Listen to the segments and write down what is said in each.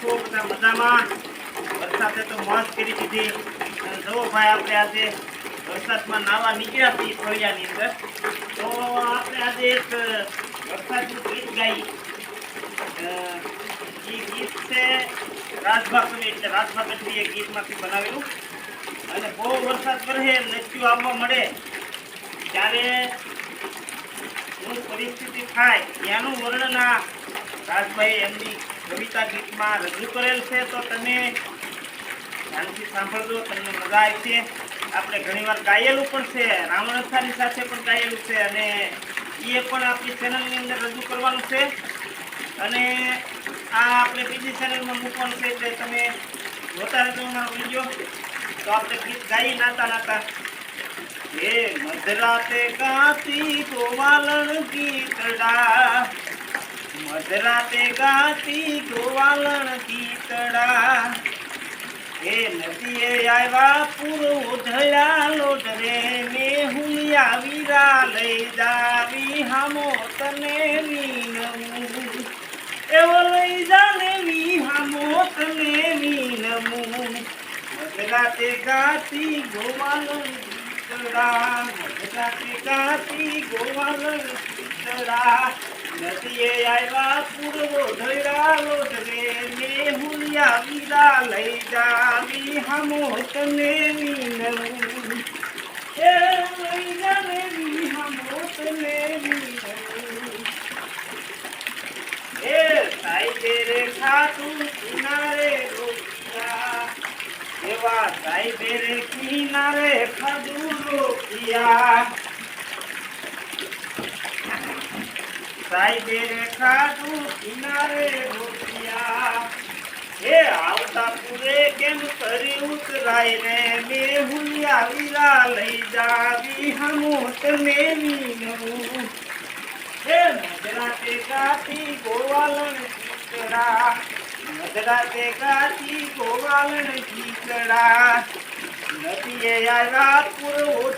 છો બધા મજામાં? વરસાદે તો મોજ કરી દીધી. અને જવો ભાઈ, આપણે આજે વરસાદમાં નાવા નીકળ્યા છીએ ફળિયાની અંદર. તો આપણે આજે એક વરસાદનું ગીત ગાઈ. એ ગીત છે રાજભા કવિ એટલે રાજભા એ ગીતમાંથી બનાવેલું. અને બહુ વરસાદ પડે નચ્યું આવવા મળે. ત્યારે શું પરિસ્થિતિ થાય એનું વર્ણન આ રાજભાઈ એમની કવિતા ગીતમાં રજૂ કરેલ છે, તો તમે ધ્યાનથી સાંભળજો, તમને મજા આવશે આપણે ઘણીવાર ગાયેલું પણ છે રાવણસ્થાની સાથે પણ ગાયેલું છે, અને એ પણ આપણી ચેનલની અંદર રજૂ કરવાનું છે. અને આ આપણે બીજી ચેનલમાં મૂકવાનું છે, એટલે તમે જોતા રહેજો અમારો વીડિયો તો આપણે ગીત ગાઈ નાતા નાતા. હે મધરાતે ગાતી ગોવાલણ ગીતડા મધરાતે ગાતી ગોવાલણ ગીતડા. એ નદીએ આવ્યા પૂરો ઉધળ્યા, લોઢરે ને હુલિયા વીરા લઈ દાવી, હામો તને વીણવું એવો લઈ જાને વી હામો તને વીણવું મધરાતે ગાતી ગોવાલણ ગીતડા, મધરાતે ગાતી ગોવાલણ ગીતડા. નદીએ આવ્યા પૂર્વો ધૈડા લોટરે ને હુલિયા વીરા લઈ જાવી. હમો તને વીનવું એ લઈ જાને હમો તને એ સાઈડે રે ખાતું કિનારે રોકિયા. એવા સાઈડે રે કિનારે ખાધું રોકિયા. સાઈડે રે ખાધું કિનારે રોકિયા એ આવતા પૂરે કેમ કરી ઉતરાય રે મે હુલિયા વીરા લઈ જાવી હમો તને મીનું હે મધરાતે ગાતી ગોવાલણ ગીતડા મધરાતે ગાતી ગોવાલણ ગીતડા નદીએ આવ્યા પૂર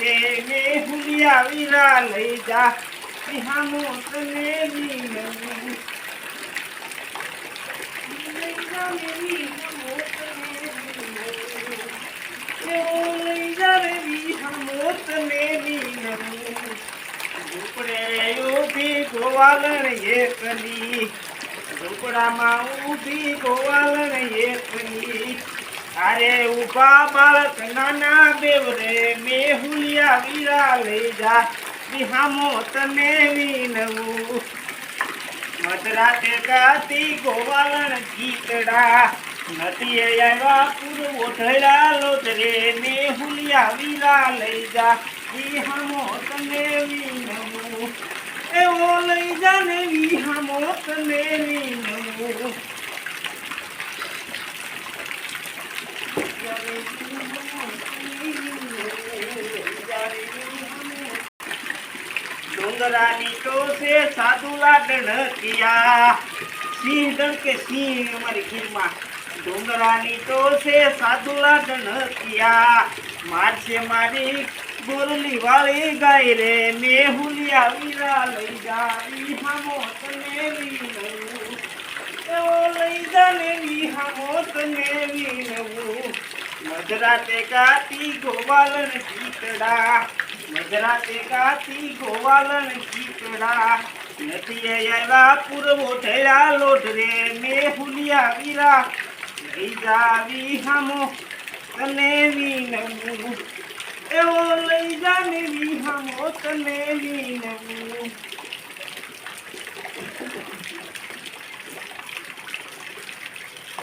ને હુલિયા વીરા લઈ જા. વીનવું. ઝૂંપડે ઊભી ગોવાલણ એકલી ઝૂંપડામાં ઊભી ગોવાલણ એકલી અરે ઊભા બાળક નાના દેવરે મેહુલિયા વીરા લઈ જા વિહામો તને વિનવું મધરાતે ગાતી ગોવાલણ ગીતડા. નથી આવ્યા પૂરવો ધડા લોટરે ને હુલિયા વીરા લઈ જા. વિહામો તને વિનવું એવો લઈ જા ને વિહામો તને વીનવું ડુંગરાની ટોસે સાધુ લાડણ કિયા. સિંહ કે સિંહ અમારી ખીરમાં. ડુંગરાની ટોસે સાધુ લાડણ કિયા. મારશે મારી બોરલી વાળી ગાય રે મેહુલિયા વીરા લઈ જાવી હામો તને એવો લઈ જાને ઈ હામો તને વીનવું મધરાતે કાતી ગોવાલણ ગીતડા મધરાતે ગાતી ગોવાલણ ગીતડા નદીએ આવ્યા પૂર્વો ઢેળા લોઢરે. મે હુલિયા વીરા. લઈ જાવી હામો તને વીનવું એવો લઈ જાને વી હામો તને વીનવું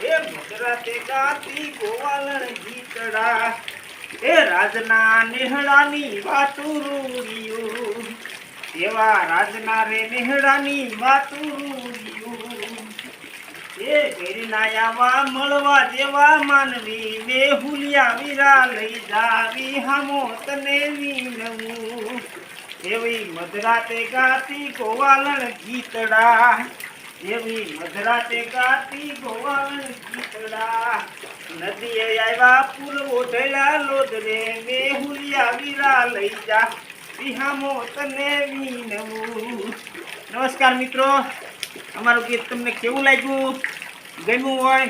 એ મધરાતે ગાતી ગોવાલણ ગીતડા એ રાજના નેહડાની વાતુરુડિયું એવા રાજના રે નેહડાની વાતુરુડિયું એ ઘેરના આવા મળવા જેવા માનવી, ને હુલિયા વીરા લઈ જાવી હામો તને વીનવું એવી મધરાતે ગાતી ગોવાલણ ગીતડા. એવી મધરાતે ગાતી ગોવાલણ ગીતડા. નદીએ આવ્યા પૂર્વો ઢેલા લોધને મેહુલિયા વીરા લઈ જા. વિહામો તને વિનવું નમસ્કાર મિત્રો, અમારું ગીત તમને કેવું લાગ્યું? ગમ્યું હોય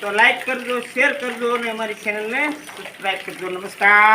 તો લાઈક કરજો, શેર કરજો અને અમારી ચેનલને સબસ્ક્રાઈબ કરજો. નમસ્કાર.